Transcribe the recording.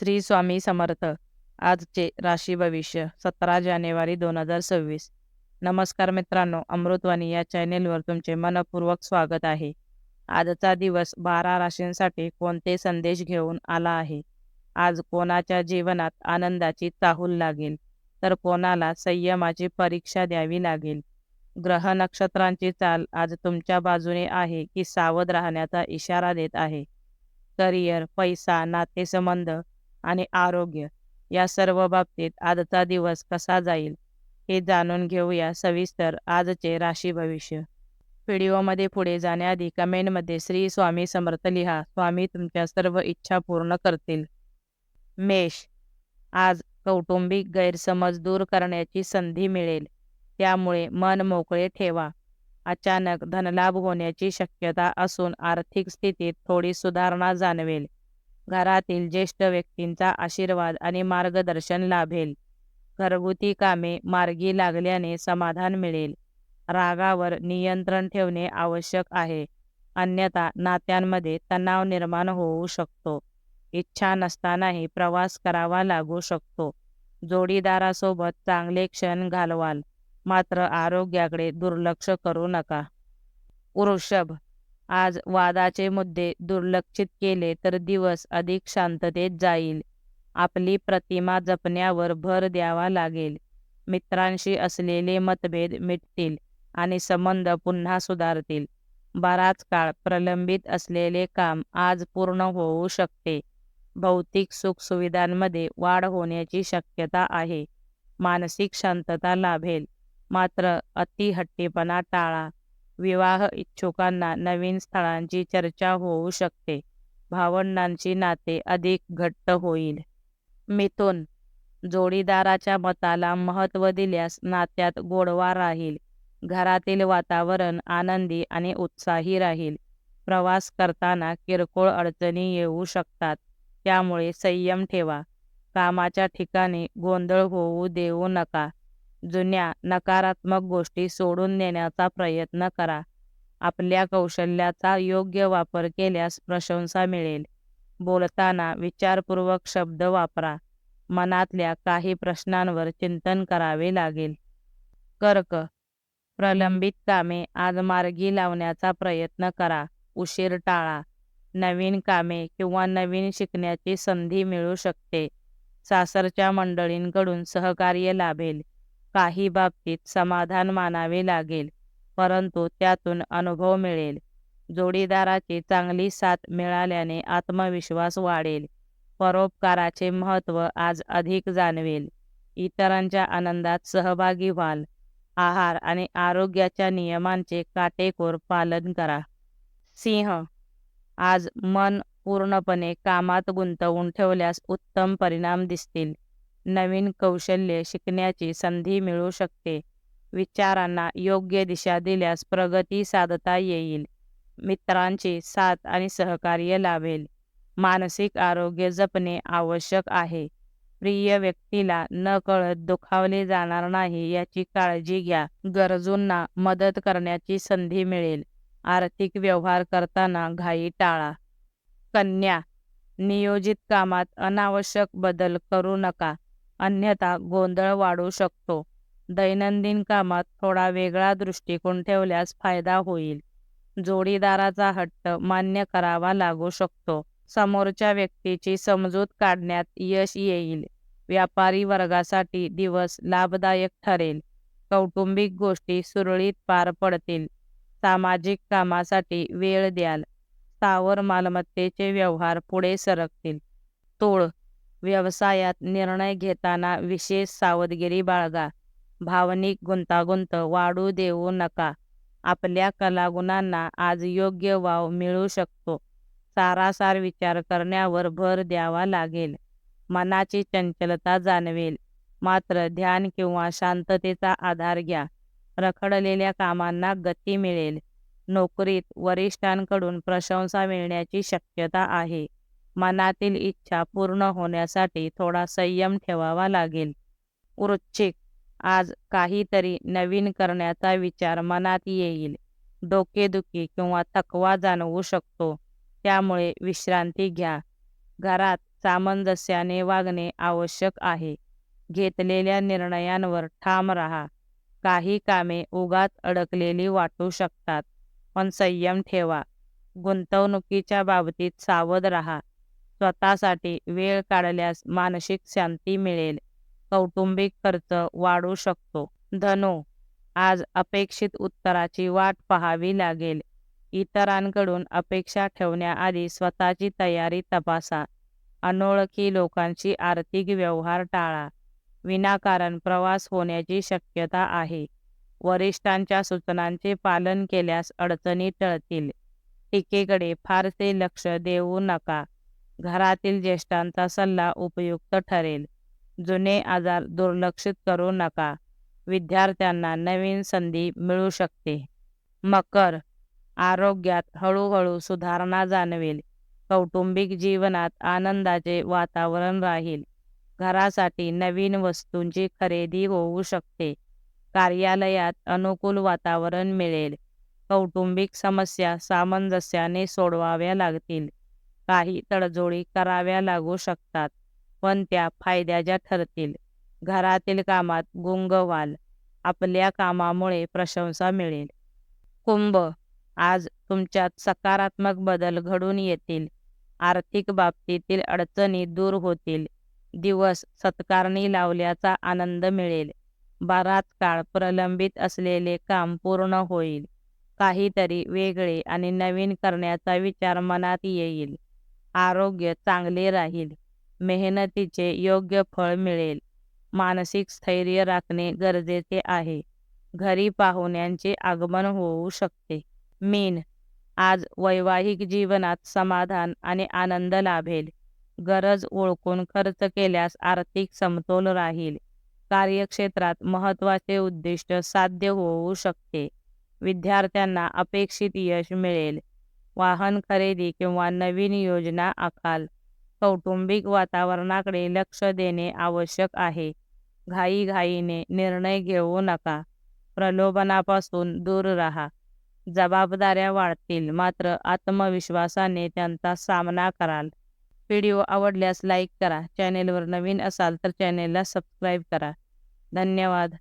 श्री स्वामी समर्थ. आजचे राशी भविष्य सतरा जानेवारी दोन हजार सव्वीस. नमस्कार मित्रांनो अमृतवाणी या चॅनेलवर तुमचे मनपूर्वक स्वागत आहे. आजचा दिवस बारा राशींसाठी कोणते संदेश घेऊन आला आहे? आज कोणाच्या जीवनात आनंदाची चाहूल लागेल? तर कोणाला संयमाची परीक्षा द्यावी लागेल? ग्रह नक्षत्रांची चाल आज तुमच्या बाजूने आहे की सावध राहण्याचा इशारा देत आहे? करिअर पैसा नातेसंबंध आणि आरोग्य. या सर्व बाबतीत आजचा दिवस कसा जाईल हे जाणून घेऊया सविस्तर आजचे राशी भविष्य. व्हिडिओमध्ये पुढे जाण्याआधी कमेंटमध्ये श्री स्वामी समर्थ लिहा. स्वामी तुमच्या सर्व इच्छा पूर्ण करतील. मेष. आज कौटुंबिक गैरसमज दूर करण्याची संधी मिळेल. त्यामुळे मन मोकळे ठेवा. अचानक धनलाभ होण्याची शक्यता असून आर्थिक स्थितीत थोडी सुधारणा जाणवेल. घरातील ज्येष्ठ व्यक्तींचा आशीर्वाद आणि मार्गदर्शन लाभेल. घरगुती कामे मार्गी लागल्याने समाधान मिळेल. रागावर नियंत्रण ठेवणे आवश्यक आहे. अन्यथा नात्यांमध्ये तणाव निर्माण होऊ शकतो. इच्छा नसतानाही प्रवास करावा लागू शकतो. जोडीदारासोबत चांगले क्षण घालवाल. मात्र आरोग्याकडे दुर्लक्ष करू नका. वृषभ आज वादाचे मुद्दे दुर्लक्षित केले तर दिवस अधिक शांततेत जाईल. आपली प्रतिमा जपण्यावर भर द्यावा लागेल. मित्रांशी असलेले मतभेद मिटतील आणि संबंध पुन्हा सुधारतील. बराच काळ प्रलंबित असलेले काम आज पूर्ण होऊ शकते. भौतिक सुखसुविधांमध्ये वाढ होण्याची शक्यता आहे. मानसिक शांतता लाभेल. मात्र अतिहट्टीपणा टाळा. विवाह इच्छुकांना नवीन स्थळांची चर्चा होऊ शकते. भावंडांची नाते अधिक घट्ट होईल. मिथुन जोडीदाराच्या मताला महत्त्व दिल्यास नात्यात गोडवा राहील. घरातील वातावरण आनंदी आणि उत्साही राहील. प्रवास करताना किरकोळ अडचणी येऊ शकतात. त्यामुळे संयम ठेवा. कामाच्या ठिकाणी गोंधळ होऊ देऊ नका. जुन्या नकारात्मक गोष्टी सोडून देण्याचा प्रयत्न करा. आपल्या कौशल्याचा योग्य वापर केल्यास प्रशंसा मिळेल. बोलताना विचारपूर्वक शब्द वापरा. मनातल्या काही प्रश्नांवर चिंतन करावे लागेल. कर्क. प्रलंबित कामे आज मार्गी लावण्याचा प्रयत्न करा. उशीर टाळा. नवीन कामे किंवा नवीन शिकण्याची संधी मिळू शकते. सासरच्या मंडळींकडून सहकार्य लाभेल. काही बाबतीत समाधान मानावे लागेल परंतु त्यातून अनुभव मिळेल. जोडीदाराची चांगली साथ मिळाल्याने आत्मविश्वास वाढेल. परोपकाराचे महत्त्व आज अधिक जाणवेल. इतरांच्या आनंदात सहभागी व्हाल. आहार आणि आरोग्याच्या नियमांचे काटेकोर पालन करा. सिंह आज मन पूर्णपणे कामात गुंतवून ठेवल्यास उत्तम परिणाम दिसतील. नवीन कौशल्ये शिकण्याची संधी मिळू शकते. विचारांना योग्य दिशा दिल्यास प्रगती साधता येईल. मित्रांची साथ आणि सहकार्य लाभेल. मानसिक आरोग्य जपणे आवश्यक आहे. प्रिय व्यक्तीला न कळत दुखावले जाणार नाही याची काळजी घ्या. गरजूंना मदत करण्याची संधी मिळेल. आर्थिक व्यवहार करताना घाई टाळा. कन्या नियोजित कामात अनावश्यक बदल करू नका. अन्यथा गोंधळ वाढू शकतो. दैनंदिन कामात थोडा वेगळा दृष्टिकोन ठेवल्यास फायदा होईल. जोडीदाराचा हट्ट मान्य करावा लागू शकतो. समोरच्या व्यक्तीची समजूत काढण्यात यश येईल. व्यापारी वर्गासाठी दिवस लाभदायक ठरेल. कौटुंबिक गोष्टी सुरळीत पार पडतील. सामाजिक कामासाठी वेळ द्याल. स्थावर मालमत्तेचे व्यवहार पुढे सरकतील. तोड व्यवसायात निर्णय घेताना विशेष सावधगिरी बाळगा. भावनिक गुंतागुंत वाढू देऊ नका. आपल्या कलागुणांना आज योग्य वाव मिळू शकतो. सारासार विचार करण्यावर भर द्यावा लागेल. मनाची चंचलता जाणवेल. मात्र ध्यान किंवा शांततेचा आधार घ्या. रखडलेल्या कामांना गती मिळेल. नोकरीत वरिष्ठांकडून प्रशंसा मिळण्याची शक्यता आहे. मनातील इच्छा पूर्ण होण्यासाठी थोडा संयम ठेवावा लागेल. वृश्चिक आज काहीतरी नवीन करण्याचा विचार मनात येईल. डोकेदुखी किंवा थकवा जाणवू शकतो. त्यामुळे विश्रांती घ्या. घरात सामंजस्याने वागणे आवश्यक आहे. घेतलेल्या निर्णयांवर ठाम राहा. काही कामे उगात अडकलेली वाटू शकतात. पण संयम ठेवा. गुंतवणुकीच्या बाबतीत सावध राहा. स्वतःसाठी वेळ काढल्यास मानसिक शांती मिळेल. कौटुंबिक खर्च वाढू शकतो. धनो आज अपेक्षित उत्तराची वाट पाहावी लागेल. इतरांकडून अपेक्षा ठेवण्याआधी स्वतःची तयारी तपासा. अनोळखी लोकांशी आर्थिक व्यवहार टाळा. विनाकारण प्रवास होण्याची शक्यता आहे. वरिष्ठांच्या सूचनांचे पालन केल्यास अडचणी टळतील. टीकेकडे फारसे लक्ष देऊ नका. घरातील ज्येष्ठांचा सल्ला उपयुक्त ठरेल. जुने आजार दुर्लक्षित करू नका. विद्यार्थ्यांना नवीन संधी मिळू शकते. मकर आरोग्यात हळूहळू सुधारणा जाणवेल. कौटुंबिक जीवनात आनंदाचे वातावरण राहील. घरासाठी नवीन वस्तूंची खरेदी होऊ शकते. कार्यालयात अनुकूल वातावरण मिळेल. कौटुंबिक समस्या सामंजस्याने सोडवाव्या लागतील. काही तडजोडी कराव्या लागू शकतात. पण त्या फायद्याच्या ठरतील. घरातील कामात गुंग व्हाल आपल्या कामामुळे प्रशंसा मिळेल. कुंभ आज तुमच्यात सकारात्मक बदल घडून येतील. आर्थिक बाबतीतील अडचणी दूर होतील. दिवस सत्कारणी लावल्याचा आनंद मिळेल. बराच काळ प्रलंबित असलेले काम पूर्ण होईल. काहीतरी वेगळे आणि नवीन करण्याचा विचार मनात येईल. आरोग्य चांगले राहील. मेहनतीचे योग्य फळ मिळेल. मानसिक स्थैर्य राखणे गरजेचे आहे. घरी पाहुण्यांचे आगमन होऊ शकते. मीन. आज वैवाहिक जीवनात समाधान आणि आनंद लाभेल. गरज ओळखून खर्च केल्यास आर्थिक समतोल राहील. कार्यक्षेत्रात महत्त्वाचे उद्दिष्ट साध्य होऊ शकते. विद्यार्थ्यांना अपेक्षित यश मिळेल. वाहन खरेदी किंवा नवीन योजना आखाल. कौटुंबिक वातावरणाकडे लक्ष देणे आवश्यक आहे. घाईघाईने निर्णय घेऊ नका. प्रलोभनापासून दूर राहा. जबाबदाऱ्या वाढतील मात्र आत्मविश्वासाने त्यांचा सामना कराल. व्हिडिओ आवडल्यास लाईक करा. चॅनेलवर नवीन असाल तर चॅनेलला सबस्क्राईब करा. धन्यवाद.